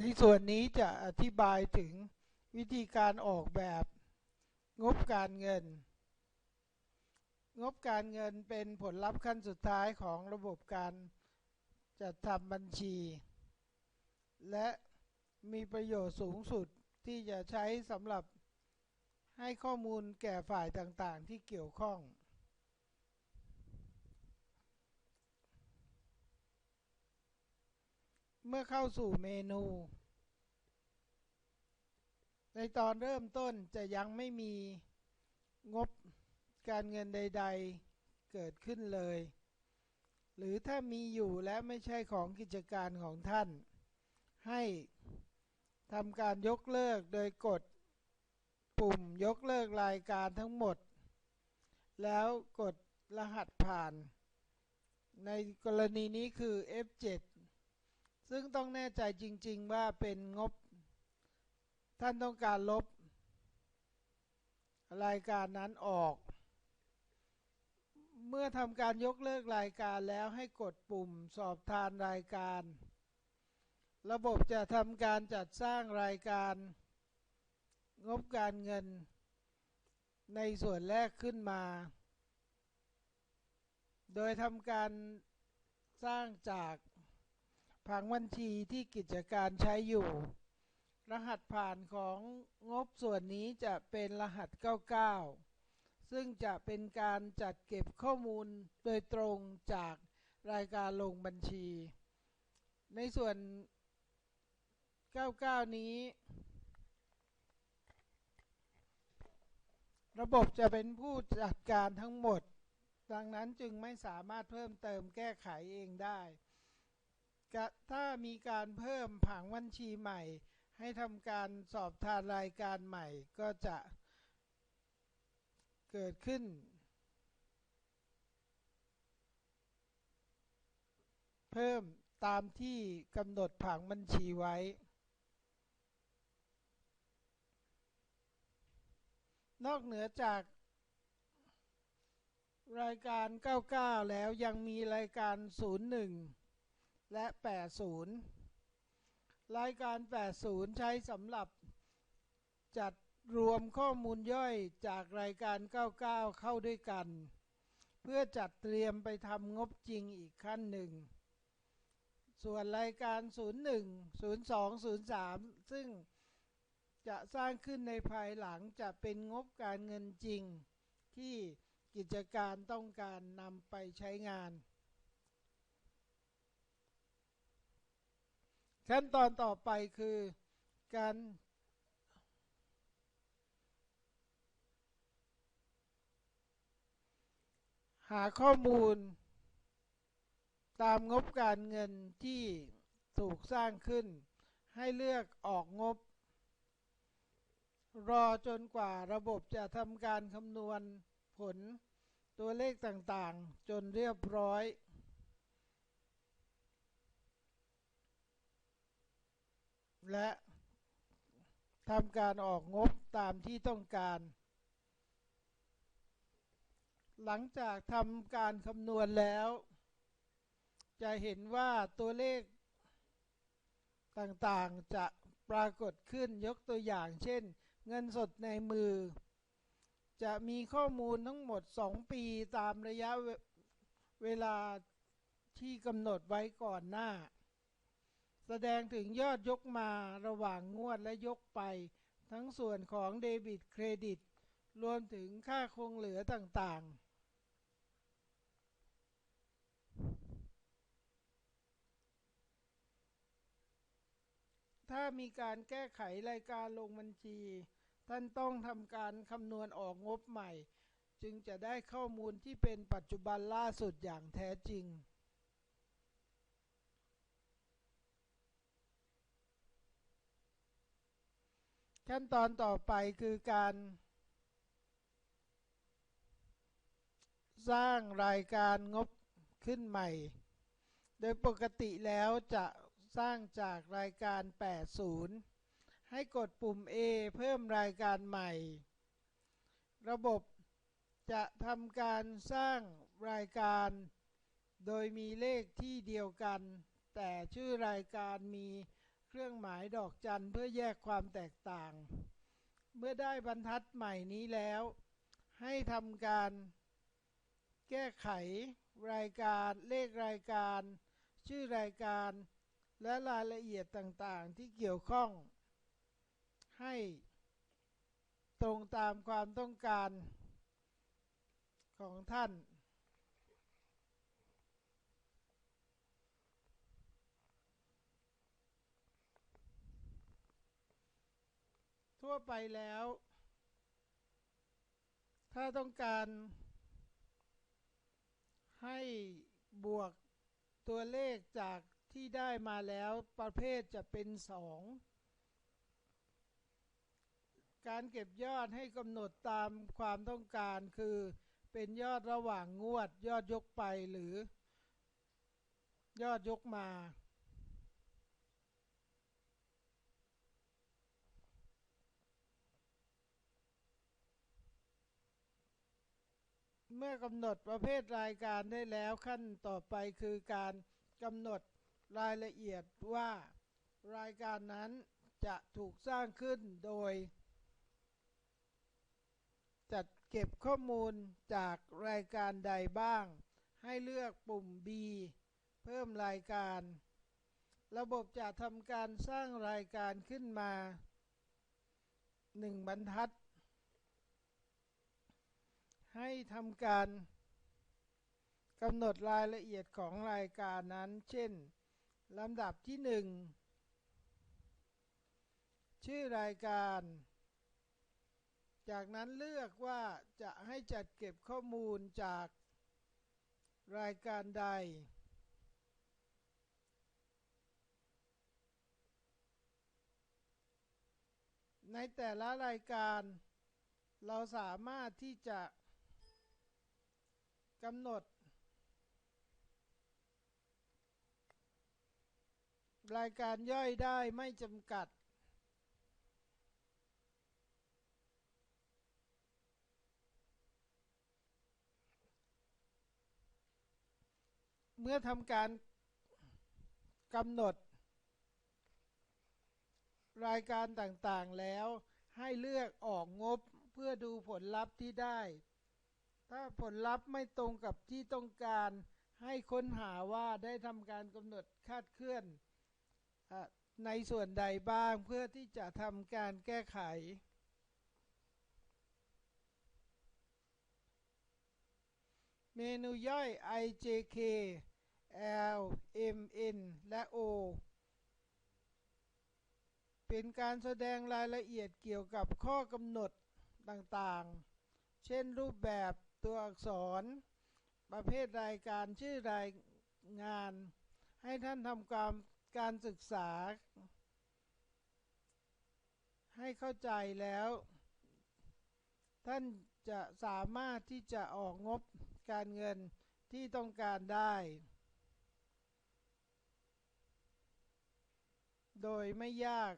ในส่วนนี้จะอธิบายถึงวิธีการออกแบบงบการเงิน งบการเงินเป็นผลลัพธ์ขั้นสุดท้ายของระบบการจัดทำบัญชี และมีประโยชน์สูงสุดที่จะใช้สำหรับให้ข้อมูลแก่ฝ่ายต่างๆ ที่เกี่ยวข้อง เมื่อเข้าสู่เมนู ในตอนเริ่มต้นจะยังไม่มีงบการเงินใด ๆเกิดขึ้นเลย หรือถ้ามีอยู่และไม่ใช่ของกิจการของท่าน ให้ทำการยกเลิกโดยกดปุ่มยกเลิกรายการทั้งหมด แล้วกดรหัสผ่าน ในกรณีนี้คือ F7 ซึ่งต้องแน่ใจจริง ๆ ว่าเป็นงบ ท่านต้องการลบ รายการนั้นออก เมื่อทำการยกเลิกรายการแล้วให้กดปุ่มสอบทานรายการ ระบบจะทำการจัดสร้างรายการ งบการเงิน ในส่วนแรกขึ้นมา โดยทำการสร้างจาก ผังบัญชีที่กิจการใช้อยู่ รหัสผ่านของงบส่วนนี้จะเป็นรหัส 99 ซึ่งจะเป็นการจัดเก็บข้อมูลโดยตรงจากรายการลงบัญชี ในส่วน 99 นี้ ระบบจะเป็นผู้จัดการทั้งหมด ดังนั้นจึงไม่สามารถเพิ่มเติมแก้ไขเองได้ ถ้ามีการเพิ่มผังบัญชีใหม่ ให้ทำการสอบทานรายการใหม่ก็จะเกิดขึ้น เพิ่มตามที่กำหนดผังบัญชีไว้ นอกเหนือจากรายการ 99 แล้วยังมีรายการ 01 และ 80 รายการ 80 ใช้สำหรับจัดรวมข้อมูลย่อยจากรายการ 99 เข้าด้วยกัน เพื่อจัดเตรียมไปทำงบจริงอีกขั้นหนึ่ง ส่วนรายการ 01 02 03 ซึ่งจะสร้างขึ้นในภายหลังจะเป็นงบการเงินจริง ที่กิจการต้องการนำไปใช้งาน ขั้นตอนต่อไปคือการหาข้อมูล ตามงบการเงินที่ถูกสร้างขึ้น ให้เลือกออกงบ รอจนกว่าระบบจะทำการคำนวณผลตัวเลขต่างๆ จนเรียบร้อย และทำการออกงบตามที่ต้องการ หลังจากทำการคำนวณแล้ว จะเห็นว่าตัวเลขต่างๆจะปรากฏขึ้นยกตัวอย่างเช่น เงินสดในมือ จะมีข้อมูลทั้งหมด 2 ปีตามระยะเวลาที่กำหนดไว้ก่อนหน้า แสดงถึงยอดยกมาระหว่างงวดและยกไป ทั้งส่วนของเดบิตเครดิต รวมถึงค่าคงเหลือต่างๆ ถ้ามีการแก้ไขรายการลงบัญชี ท่านต้องทำการคำนวณออกงบใหม่ จึงจะได้ข้อมูลที่เป็นปัจจุบันล่าสุดอย่างแท้จริง ขั้นตอนต่อไปคือการ สร้างรายการงบขึ้นใหม่ โดยปกติแล้วจะสร้างจากรายการ 80 ให้กดปุ่ม A เพิ่มรายการใหม่ ระบบจะทำการสร้างรายการ โดยมีเลขที่เดียวกัน แต่ชื่อรายการมี เครื่องหมายดอกจันเพื่อแยกความแตกต่าง เมื่อได้บรรทัดใหม่นี้แล้ว ให้ทำการแก้ไขรายการเลขรายการ ชื่อรายการ และรายละเอียดต่างๆ ที่เกี่ยวข้อง ให้ตรงตามความต้องการของท่าน ทั่วไปแล้ว ถ้าต้องการให้บวกตัวเลขจากที่ได้มาแล้วประเภทจะเป็น2การเก็บยอดให้กำหนดตามความต้องการคือเป็นยอดระหว่างงวดยอดยกไปหรือยอดยกมา เมื่อกำหนดประเภทรายการได้แล้วขั้นต่อไปคือการกำหนดรายละเอียดว่า รายการนั้นจะถูกสร้างขึ้นโดย จัดเก็บข้อมูลจากรายการใดบ้าง ให้เลือกปุ่ม B เพิ่มรายการ ระบบจะทำการสร้างรายการขึ้นมา 1 บรรทัด ให้ทำการกำหนดรายละเอียดของรายการนั้น เช่นลำดับที่ 1 ชื่อรายการ จากนั้นเลือกว่าจะให้จัดเก็บข้อมูลจากรายการใด ในแต่ละรายการ เราสามารถที่จะ กำหนด รายการย่อยได้ไม่จำกัด เมื่อทำการกำหนด รายการต่างๆแล้วให้เลือกออกงบเพื่อดูผลลัพธ์ที่ได้ ถ้าผลลัพธ์ไม่ตรงกับที่ต้องการให้ค้นหาว่าได้ทำการกำหนดคาดเคลื่อนอในส่วนใดบ้างเพื่อที่จะทำการแก้ไข เมนูย่อย IJK L M N และ O เป็นการแสดงรายละเอียดเกี่ยวกับข้อกำหนดต่างๆ เช่นรูปแบบ ตัวอักษร ประเภทรายการชื่อรายงาน ให้ท่านทำการการศึกษา ให้เข้าใจแล้ว ท่านจะสามารถที่จะออกงบการเงินที่ต้องการได้ โดยไม่ยาก